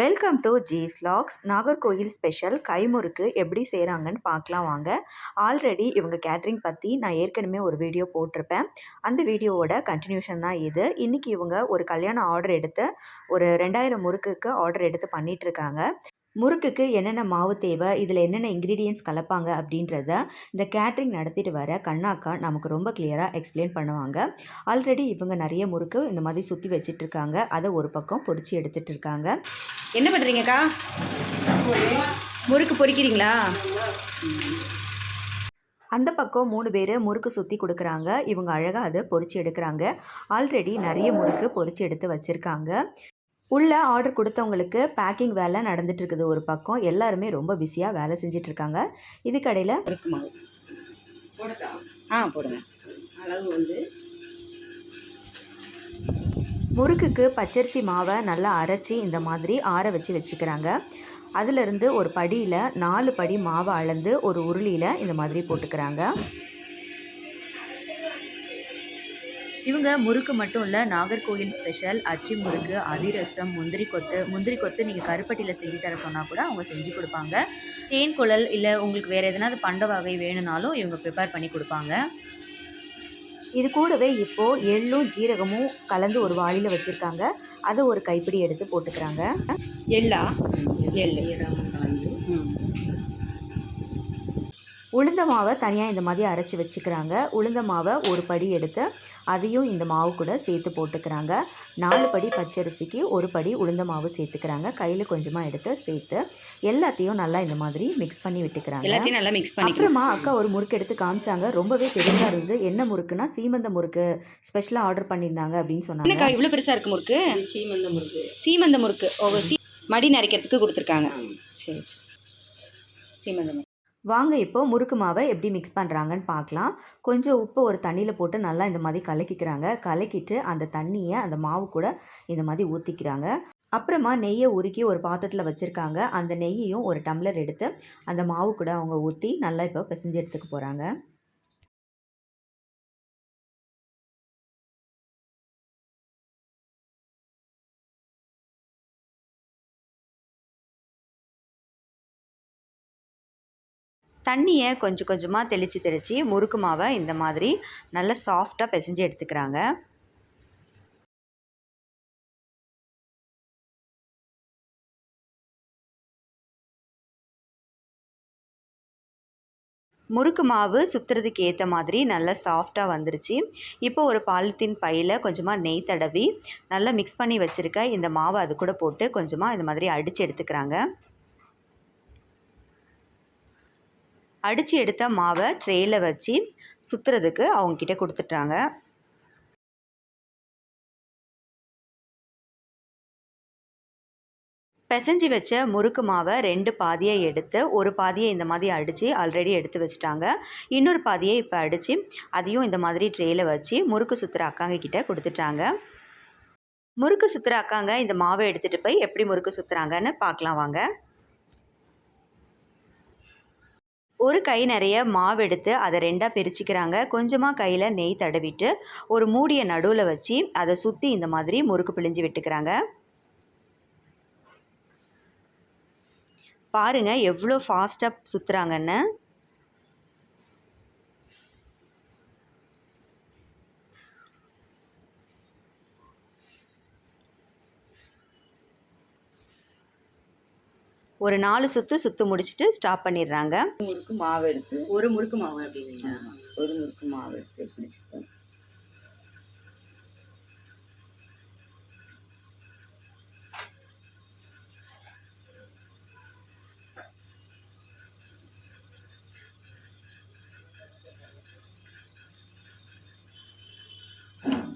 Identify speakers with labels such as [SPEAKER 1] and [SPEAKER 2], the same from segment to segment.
[SPEAKER 1] Welcome to ஜீஸ் லாக்ஸ் Nagercoil special கைமுறுக்கு எப்படி செய்கிறாங்கன்னு பார்க்கலாம் வாங்க. ஆல்ரெடி இவங்க கேட்ரிங் பற்றி நான் ஏற்கனவே ஒரு வீடியோ போட்டிருப்பேன். அந்த வீடியோவோட கண்டினியூஷன் தான் இது. இன்றைக்கி இவங்க ஒரு கல்யாண ஆர்டர் எடுத்து ஒரு ரெண்டாயிரம் முறுக்குக்கு ஆர்டர் எடுத்து பண்ணிகிட்ருக்காங்க முறுக்குக்கு என்னென்ன மாவு தேவை இதில் என்னென்ன இன்க்ரீடியன்ஸ் கலப்பாங்க அப்படின்றத இந்த கேட்ரிங் நடத்திட்டு வர கண்ணாக்கா நமக்கு ரொம்ப கிளியராக எக்ஸ்பிளைன் பண்ணுவாங்க. ஆல்ரெடி இவங்க நிறைய முறுக்கு இந்த மாதிரி சுற்றி வச்சுட்டு இருக்காங்க அதை ஒரு பக்கம் பொறிச்சு எடுத்துட்டு இருக்காங்க என்ன பண்ணுறீங்கக்கா முறுக்கு பொரிக்கிறீங்களா அந்த பக்கம் மூணு பேர் முறுக்கு சுற்றி கொடுக்குறாங்க. இவங்க அழகாக அதை பொறிச்சு எடுக்கிறாங்க. ஆல்ரெடி நிறைய முறுக்கு பொறிச்சு எடுத்து வச்சுருக்காங்க. உள்ள ஆர்டர் கொடுத்தவங்களுக்கு பேக்கிங் வேலை நடந்துட்டு இருக்குது ஒரு பக்கம். எல்லாருமே ரொம்ப பிஸியாக வேலை செஞ்சுட்டு இருக்காங்க
[SPEAKER 2] மாவு
[SPEAKER 3] போடட்டா
[SPEAKER 2] ஆ போடுங்க.
[SPEAKER 3] அளவு வந்து
[SPEAKER 1] முறுக்குக்கு பச்சரிசி மாவை நல்லா அரைச்சி இந்த மாதிரி ஆற வச்சு வச்சுக்கிறாங்க. அதிலிருந்து ஒரு படியில் நாலு படி மாவை அளந்து ஒரு உருளியில் இந்த மாதிரி போட்டுக்கிறாங்க. இவங்க முறுக்கு மட்டும் இல்லை நாகர்கோயில் ஸ்பெஷல் அச்சி முறுக்கு அதிரசம் முந்திரி கொத்து முந்திரி கொத்து நீங்கள் கருப்பட்டியில் செஞ்சு தர சொன்னால் கூட அவங்க செஞ்சு கொடுப்பாங்க. தேன் குழல் இல்லை உங்களுக்கு வேறு எதனாவது பண்ட வகை வேணும்னாலும் இவங்க ப்ரிப்பேர் பண்ணி கொடுப்பாங்க. இது கூடவே இப்போது எள்ளும் ஜீரகமும் கலந்து ஒரு வாளியில் வச்சுருக்காங்க. அதை ஒரு கைப்பிடி எடுத்து போட்டுக்கிறாங்க.
[SPEAKER 2] எள்ளா? எள்ளு.
[SPEAKER 3] ஈரம் கலந்து.
[SPEAKER 1] உளுந்த மாவை தனியாக இந்த மாதிரி அரைச்சி வச்சுக்கிறாங்க. உளுந்த மாவை ஒரு படி எடுத்து அதையும் இந்த மாவு கூட சேர்த்து போட்டுக்கிறாங்க. நாலு படி பச்சரிசிக்கு ஒரு படி உளுந்த மாவு சேர்த்துக்கிறாங்க. கையில் கொஞ்சமாக எடுத்து சேர்த்து எல்லாத்தையும் நல்லா இந்த மாதிரி மிக்ஸ் பண்ணி விட்டுக்கிறாங்க.
[SPEAKER 2] எல்லாத்தையும் நல்லா மிக்ஸ் பண்ணிக்கிறோம்
[SPEAKER 1] அப்புறமா அக்கா ஒரு முறுக்கு எடுத்து காமிச்சாங்க. ரொம்பவே பெருசாக இருந்தது என்ன முறுக்குன்னா சீமந்த முறுக்கு ஸ்பெஷலாக ஆர்டர் பண்ணியிருந்தாங்க அப்படின்னு சொன்னாங்க.
[SPEAKER 2] என்னக்கா இவ்வளோ பெருசாக இருக்கு முறுக்கு?
[SPEAKER 3] இது சீமந்த முறுக்கு.
[SPEAKER 2] சீமந்த முறுக்கு. ஓ சீ மடி நரைக்கிறதுக்கு கொடுத்துருக்காங்க. சரி சரி. சீமந்த முறுக்கு.
[SPEAKER 1] வாங்க இப்போ முறுக்கு மாவை எப்படி மிக்ஸ் பண்ணுறாங்கன்னு பார்க்கலாம். கொஞ்சம் உப்பு ஒரு தண்ணியில் போட்டு நல்லா இந்த மாதிரி கலக்கிக்கிறாங்க. கலக்கிட்டு அந்த தண்ணியை அந்த மாவு கூட இந்த மாதிரி ஊற்றிக்கிறாங்க அப்புறமா நெய்யை உருக்கி ஒரு பாத்திரத்தில் வச்சுருக்காங்க. அந்த நெய்யையும் ஒரு டம்ளர் எடுத்து அந்த மாவு கூட அவங்க ஊற்றி நல்லா இப்போ பிசைஞ்சு எடுத்துக்க போகிறாங்க தண்ணியை கொஞ்சம் கொஞ்சமாக தெளித்து தெளித்து முறுக்கு மாவை இந்த மாதிரி நல்லா சாஃப்டாக பிசைஞ்சு எடுத்துக்கிறாங்க. முறுக்கு மாவு சுற்றுறதுக்கு ஏற்ற மாதிரி நல்லா சாஃப்டாக வந்துருச்சு. இப்போ ஒரு பாலித்தீன் பையில் கொஞ்சமாக நெய் தடவி நல்லா மிக்ஸ் பண்ணி வச்சுருக்க இந்த மாவை அது கூட போட்டு கொஞ்சமாக இந்த மாதிரி அடித்து எடுத்துக்கிறாங்க. அடித்து எடுத்த மாவை ட்ரேயில் வச்சு சுற்றுறதுக்கு அவங்கக்கிட்ட கொடுத்துட்டாங்க. பிசைஞ்சு வச்ச முறுக்கு மாவை ரெண்டு பாதியை எடுத்து ஒரு பாதியை இந்த மாதிரி அடித்து ஆல்ரெடி எடுத்து வச்சுட்டாங்க. இன்னொரு பாதியை இப்போ அடித்து அதையும் இந்த மாதிரி ட்ரேயில் வச்சு முறுக்கு சுற்றுற அக்காங்க கிட்டே கொடுத்துட்டாங்க. முறுக்கு சுற்றுற அக்காங்க இந்த மாவை எடுத்துகிட்டு போய் எப்படி முறுக்கு சுற்றுறாங்கன்னு பார்க்கலாம் வாங்க. ஒரு கை நிறைய மாவு எடுத்து அதை ரெண்டாக பிரிச்சுக்கிறாங்க. கொஞ்சமாக கையில் நெய் தடவிட்டு ஒரு மூடிய நடுவில் வச்சு அதை சுற்றி இந்த மாதிரி முறுக்கு பிழிஞ்சு விட்டுக்கிறாங்க. பாருங்கள் எவ்வளோ ஃபாஸ்ட்டாக சுற்றுறாங்கன்னு ஒரு நாலு சுற்று சுற்று முடிச்சுட்டு ஸ்டாப் பண்ணிடுறாங்க.
[SPEAKER 3] முறுக்கு மாவு எடுத்து
[SPEAKER 2] ஒரு முறுக்கு மாவு அப்படிங்களா
[SPEAKER 3] ஒரு முறுக்கு மாவு எடுத்து பிடிச்சிப்போம்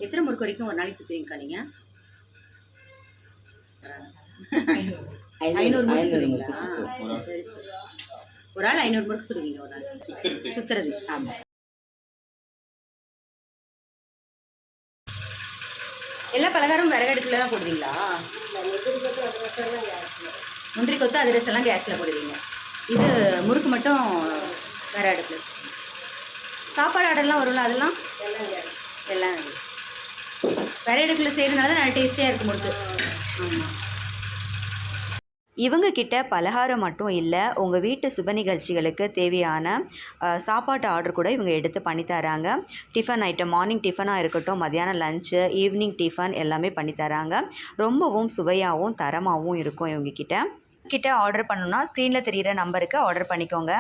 [SPEAKER 2] எத்தனை முறுக்கு வரைக்கும் ஒரு நாளைக்கு சுற்றுவீங்கக்கா நீங்கள் ஐநூறு முறுக்கு சுடுவீங்களா? சரி சரி ஒரு ஆள் ஐநூறு முறுக்கு சுடுவீங்க ஒரு நாள் சுற்றுறது ஆமாம் எல்லா பலகாரமும் விறகு அடுப்பில் தான் போடுவீங்களா? முந்திரி கொத்து அதிரசம் எல்லாம் கேஸில் போடுவீங்க. இது முறுக்கு மட்டும் வேற அடுப்பில் சாப்பாடு ஆர்டர்லாம் வரும்ல அதெல்லாம்? எல்லாம் விறகு அடுப்பில் செய்கிறதுனால தான் நல்லா டேஸ்டியாக இருக்கும் முறுக்கு. ஆமாம்
[SPEAKER 1] இவங்க கிட்ட பலகாரம் மட்டும் இல்லை உங்கள் வீட்டு சுப நிகழ்ச்சிகளுக்கு தேவையான சாப்பாட்டு ஆர்டர் கூட இவங்க எடுத்து பண்ணி தராங்க. டிஃபன் ஐட்டம் மார்னிங் டிஃபனாக இருக்கட்டும் மத்தியானம் லஞ்சு ஈவினிங் டிஃபன் எல்லாமே பண்ணி தராங்க. ரொம்பவும் சுவையாகவும் தரமாகவும் இருக்கும் இவங்க கிட்ட கிட்ட ஆர்டர் பண்ணணும்னா ஸ்க்ரீனில் தெரிகிற நம்பருக்கு ஆர்டர் பண்ணிக்கோங்க.